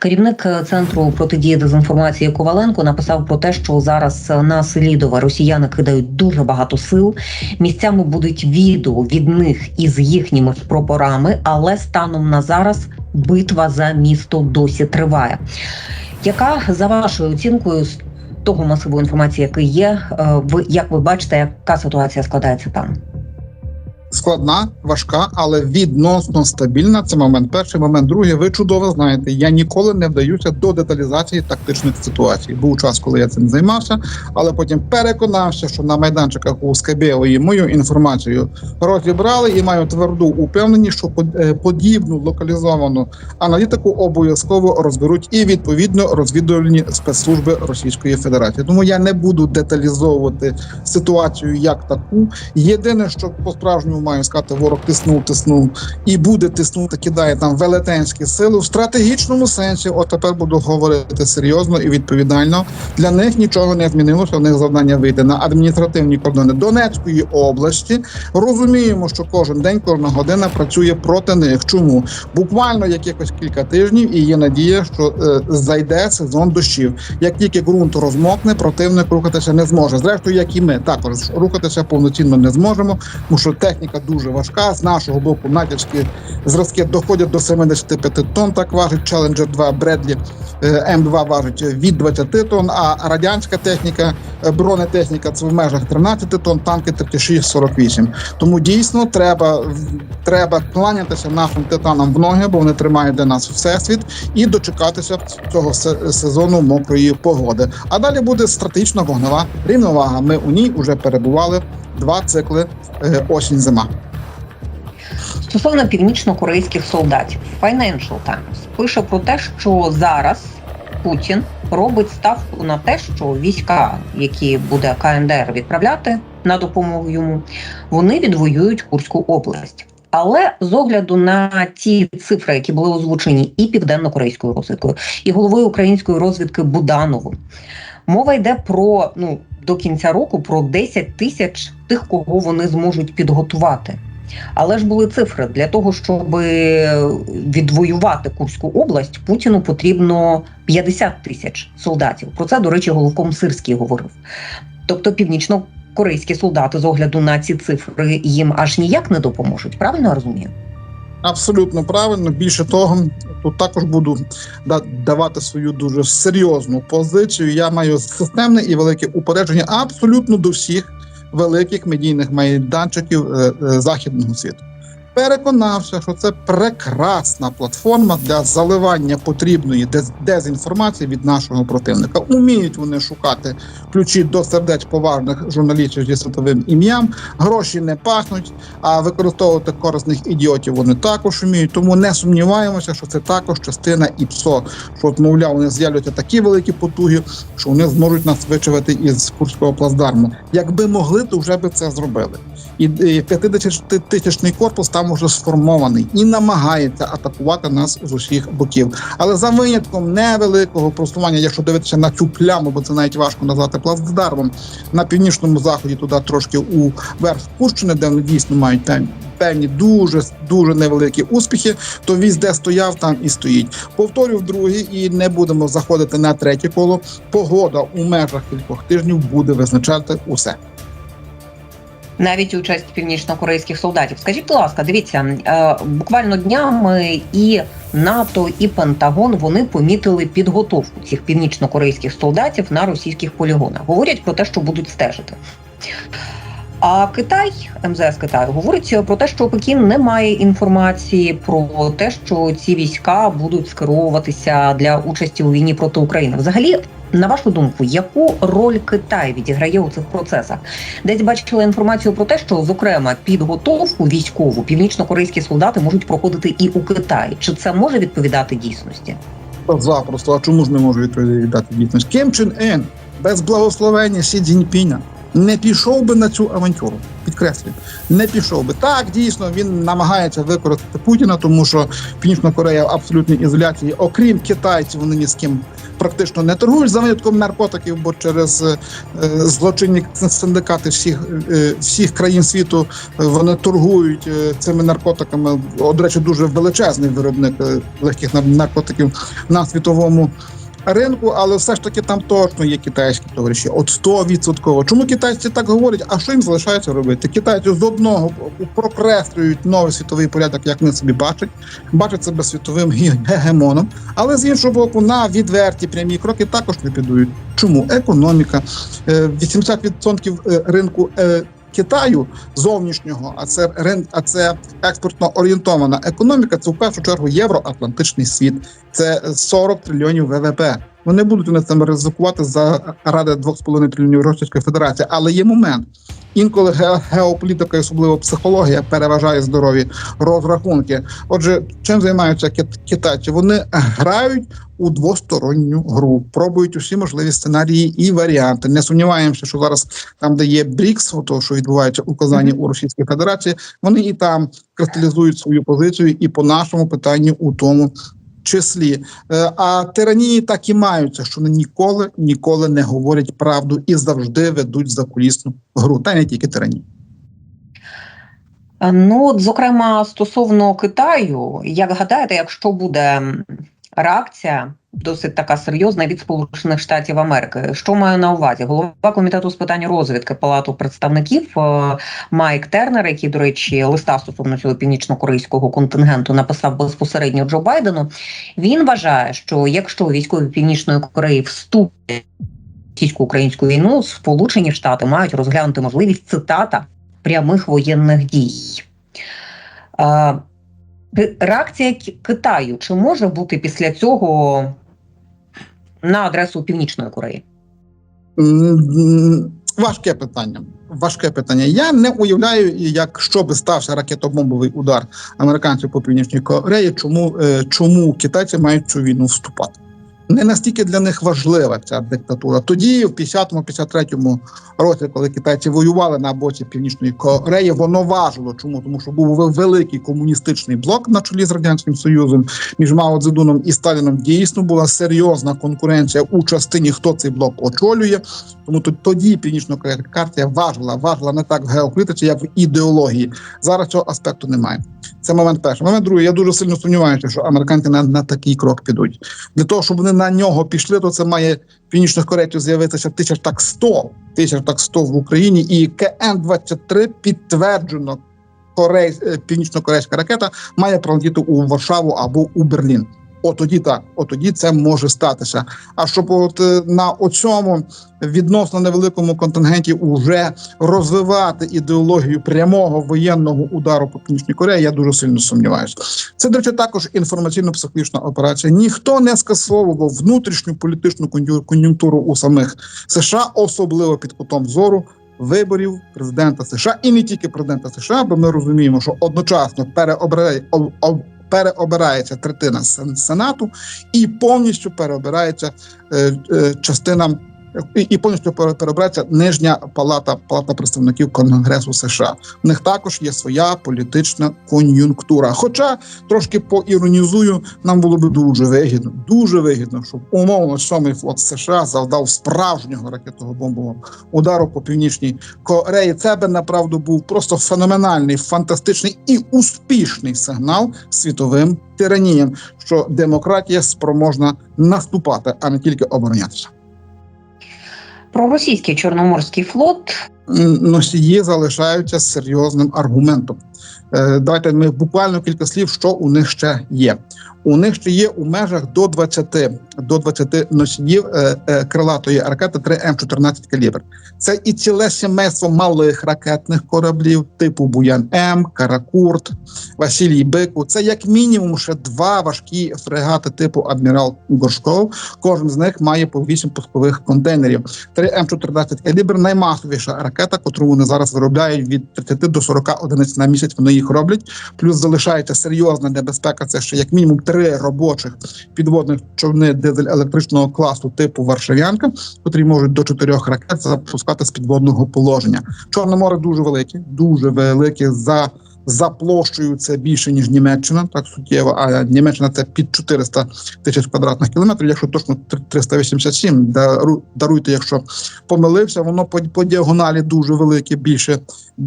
Керівник е, центру протидії дезінформації Коваленко написав про те, що зараз е, на Селідове росіяни кидають дуже багато сил. Місцями будуть відео від них із їхніми прапорами, але станом на зараз битва за місто досі триває. Яка за вашою оцінкою того масиву інформації, який є, е, ви як ви бачите, яка ситуація складається там? Складна, важка, але відносно стабільна. Це момент перший, момент другий. Ви чудово знаєте. Я ніколи не вдаюся до деталізації тактичних ситуацій. Був час, коли я цим займався, але потім переконався, що на майданчиках у Скабєвої мою інформацію розібрали і маю тверду упевненість, що е, подібну локалізовану аналітику обов'язково розберуть і відповідно розвідувальні спецслужби Російської Федерації. Тому я не буду деталізовувати ситуацію як таку. Єдине, що по справжньому маю сказати, ворог тиснув, тиснув і буде тиснути, кидає там велетенські сили в стратегічному сенсі. От тепер буду говорити серйозно і відповідально. Для них нічого не змінилося. У них завдання вийти на адміністративні кордони Донецької області. Розуміємо, що кожен день, кожна година працює проти них. Чому буквально якихось кілька тижнів, і є надія, що е, зайде сезон дощів. Як тільки ґрунт розмокне, противник рухатися не зможе. Зрештою, як і ми також рухатися повноцінно не зможемо, тому що техніка дуже важка. З нашого боку натяжкі зразки доходять до 75 тонн. Так важить Challenger 2 Бредлі М2 важить від 20 тонн. А радянська техніка, е, бронетехніка це в межах 13 тонн, танки 36-48. Тому дійсно треба треба кланятися нашим титанам в ноги, бо вони тримають для нас всесвіт, і дочекатися цього сезону мокрої погоди. А далі буде стратегічна вогнева рівновага. Ми у ній вже перебували два цикли е, осінь-зима. Стосовно північно-корейських солдатів, Financial Times пише про те, що зараз Путін робить ставку на те, що війська, які буде КНДР відправляти на допомогу йому, вони відвоюють Курську область. Але з огляду на ті цифри, які були озвучені і південно-корейською розвідкою, і головою української розвідки Будановим, мова йде про ну до кінця року про 10 тисяч тих, кого вони зможуть підготувати. Але ж були цифри для того, щоб відвоювати Курську область, Путіну потрібно 50 тисяч солдатів. Про це, до речі, головком Сирський говорив. Тобто, північно-корейські солдати з огляду на ці цифри їм аж ніяк не допоможуть. Правильно я розумію? Абсолютно правильно. Більше того, тут також буду давати свою дуже серйозну позицію. Я маю системне і велике упередження абсолютно до всіх великих медійних майданчиків е, е, західного світу. Переконався, що це прекрасна платформа для заливання потрібної дез- дезінформації від нашого противника. Уміють вони шукати ключі до сердець поважних журналістів зі світовим ім'ям. Гроші не пахнуть, а використовувати корисних ідіотів вони також вміють. Тому не сумніваємося, що це також частина ІПСО. Що, от, мовляв, вони з'являться такі великі потуги, що вони зможуть нас вичавити із курського плацдарму. Якби могли, то вже би це зробили. І 50-тисячний корпус там уже сформований і намагається атакувати нас з усіх боків. Але за винятком невеликого просування, якщо дивитися на цю пляму, бо це навіть важко назвати плацдармом, на північному заході туди трошки у верх Курщини, де вони дійсно мають певні. Певні дуже дуже невеликі успіхи, то візде стояв там і стоїть. Повторю вдруге, і не будемо заходити на третє коло. Погода у межах кількох тижнів буде визначати усе. Навіть участь північно-корейських солдатів. Скажіть, будь ласка, дивіться, е, буквально днями і НАТО, і Пентагон вони помітили підготовку цих північно-корейських солдатів на російських полігонах. Говорять про те, що будуть стежити. А Китай, МЗС Китаю, говорить про те, що Пекін не має інформації про те, що ці війська будуть скеровуватися для участі у війні проти України. Взагалі, на вашу думку, яку роль Китай відіграє у цих процесах? Десь бачила інформацію про те, що зокрема підготовку військову північно-корейські солдати можуть проходити і у Китаї. Чи це може відповідати дійсності? Запросто, а чому ж не можу відповідати дійсність? Ким Чен Ен без благословення Сі Цзіньпіня не пішов би на цю авантюру. Підкреслюю, не пішов би. Так, дійсно, він намагається використати Путіна, тому що Північна Корея в абсолютній ізоляції, окрім китайців, вони ні з ким практично не торгують за винятком наркотиків, бо через е, злочинні синдикати всіх, е, всіх країн світу е, вони торгують е, цими наркотиками. О, До речі, дуже величезний виробник е, легких нар- наркотиків на світовому ринку, але все ж таки там точно є китайські товариші. От 100%. Чому китайці так говорять? А що їм залишається робити? Китайці з одного прокреслюють новий світовий порядок, як вони собі бачать, бачать себе світовим ге- гегемоном, але з іншого боку, на відверті прямі кроки також не підуть. Чому економіка? Е, 80% е, ринку. Китаю зовнішнього, а це а це експортно орієнтована економіка. Це в першу чергу євроатлантичний світ. Це 40 трильйонів ВВП. Вони будуть на там ризикувати за ради 2,5 трильйонів Російської Федерації. Але є момент. Інколи ге- геополітика, і особливо психологія, переважає здорові розрахунки. Отже, чим займаються кит- китайці? Вони грають у двосторонню гру, пробують усі можливі сценарії і варіанти. Не сумніваємося, що зараз там, де є БРІКС, то що відбувається у Казані у Російській Федерації, вони і там кристалізують свою позицію, і по нашому питанню у тому числі. Е, А тиранії так і маються, що вони ніколи ніколи не говорять правду і завжди ведуть закулісну гру, та не тільки тиранії. Е, Ну, от, зокрема, стосовно Китаю, як гадаєте, якщо буде реакція досить така серйозна від Сполучених Штатів Америки, що маю на увазі? Голова комітету з питань розвідки Палату представників е, Майк Тернер, який, до речі, листа стосовно цього північно-корейського контингенту написав безпосередньо Джо Байдену. Він вважає, що якщо військові Північної Кореї вступлять російсько-українську війну, Сполучені Штати мають розглянути можливість цитата прямих воєнних дій. Реакція Китаю чи може бути після цього на адресу Північної Кореї? Важке питання. Важке питання. Я не уявляю, як що би стався ракетобомбовий удар американців по північній Кореї, чому, е, чому китайці мають цю війну вступати. Не настільки для них важлива ця диктатура. Тоді, в 50-53 році, коли китайці воювали на боці Північної Кореї, воно важило. Чому? Тому що був великий комуністичний блок на чолі з радянським союзом між Мао Цзедуном і Сталіном. Дійсно була серйозна конкуренція у частині, хто цей блок очолює. Тому то- тоді північно-корейська партія важила, важила не так в геополітиці, як в ідеології. Зараз цього аспекту немає. Це момент перший. Момент другий. Я дуже сильно сумніваюся, що американці на, на такий крок підуть. Для того, щоб вони на нього пішли, то це має північних корейців з'явитися тисяч так 100, тисяч так 100 в Україні, і КН-23 підтверджено. Корей, е, північно-корейська ракета має пролетіти у Варшаву або у Берлін. От тоді так, от тоді це може статися. А щоб от е, на оцьому відносно невеликому контингенті уже розвивати ідеологію прямого воєнного удару по північній Кореї, я дуже сильно сумніваюся. Це до речі, також інформаційно-психологічна операція. Ніхто не скасовував внутрішню політичну кон'ю- кон'юнктуру у самих США, особливо під кутом зору. Виборів президента США і не тільки президента США, бо ми розуміємо, що одночасно об- переобирається третина сенату і повністю переобирається е, е, частина і, і повністю пере- переобирається нижня палата палата представників Конгресу США. В них також є своя політична кон'юнктура. Хоча трошки поіронізую, нам було би дуже вигідно, дуже вигідно, щоб умовно сьомий флот США завдав справжнього ракетного удару по північній Кореї. Це би направду був просто феноменальний, фантастичний і успішний сигнал світовим тираніям, що демократія спроможна наступати, а не тільки оборонятися. Про російський чорноморський флот носії залишаються серйозним аргументом. Е, Давайте ми буквально кілька слів, що у них ще є. У них ще є у межах до 20, до 20 носіїв е, е, крилатої ракети 3М14 калібр. Це і ціле сімейство малих ракетних кораблів, типу Буян М, Каракурт, Василій Бику. Це як мінімум ще два важкі фрегати типу Адмірал Горшков. Кожен з них має по 8 пускових контейнерів. 3М14 калібр наймасовіша ракета. Ракета, котру вони зараз виробляють від 30 до 40 одиниць на місяць. Вони їх роблять. Плюс залишається серйозна небезпека. Це ще як мінімум три робочих підводних човни дизель-електричного класу типу Варшавянка, котрі можуть до чотирьох ракет запускати з підводного положення. Чорне море дуже велике, дуже велике за. За площею це більше ніж Німеччина, так суттєво. А Німеччина це під 400 тисяч квадратних кілометрів. Якщо точно 387, дару- даруйте, якщо помилився, воно по, по діагоналі дуже велике, більше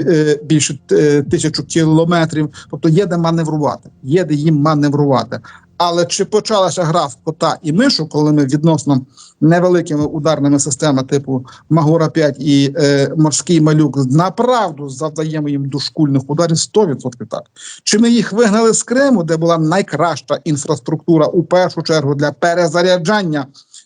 е, більше е, тисячу кілометрів. Тобто є де маневрувати, є де їм маневрувати. Але чи почалася гра в кота і мишу, коли ми відносно невеликими ударними системами типу Магора 5 і е, морський малюк направду завдаємо їм дошкульних ударів 100% так. Чи ми їх вигнали з Криму, де була найкраща інфраструктура у першу чергу для перезаряджання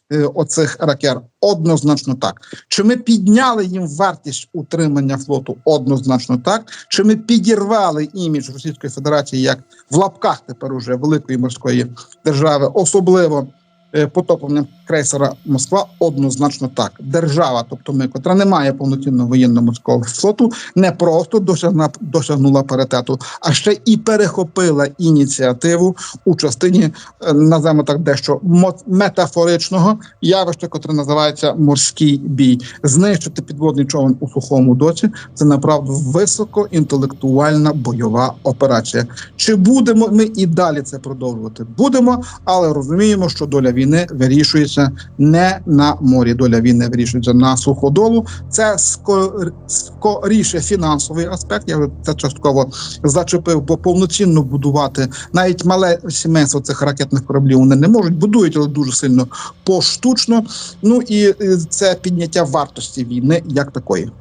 оцих ракет? Однозначно так. Чи ми підняли їм вартість утримання флоту? Однозначно так. Чи ми підірвали імідж Російської Федерації як в лапках тепер уже великої морської держави, особливо е, потопленням крейсера Москва? Однозначно так. Держава, тобто ми, котра не має повноцінного воєнно-морського флоту, не просто досягна, досягнула паритету, а ще і перехопила ініціативу у частині, е, називаємо так дещо метафоричного явища, котре називається морський бій. Знищити підводний човен у сухому доці це направду високоінтелектуальна бойова операція. Чи будемо ми і далі це продовжувати? Будемо, але розуміємо, що доля війни вирішується не на морі. Доля війни вирішується на суходолу. Це скор- скоріше фінансовий аспект. Я вже це частково зачепив, бо повноцінно будувати навіть мале сімейство цих ракетних кораблів вони не можуть, будують, але дуже сильно поштучно. Ну і е, це підняття вартості війни як такої.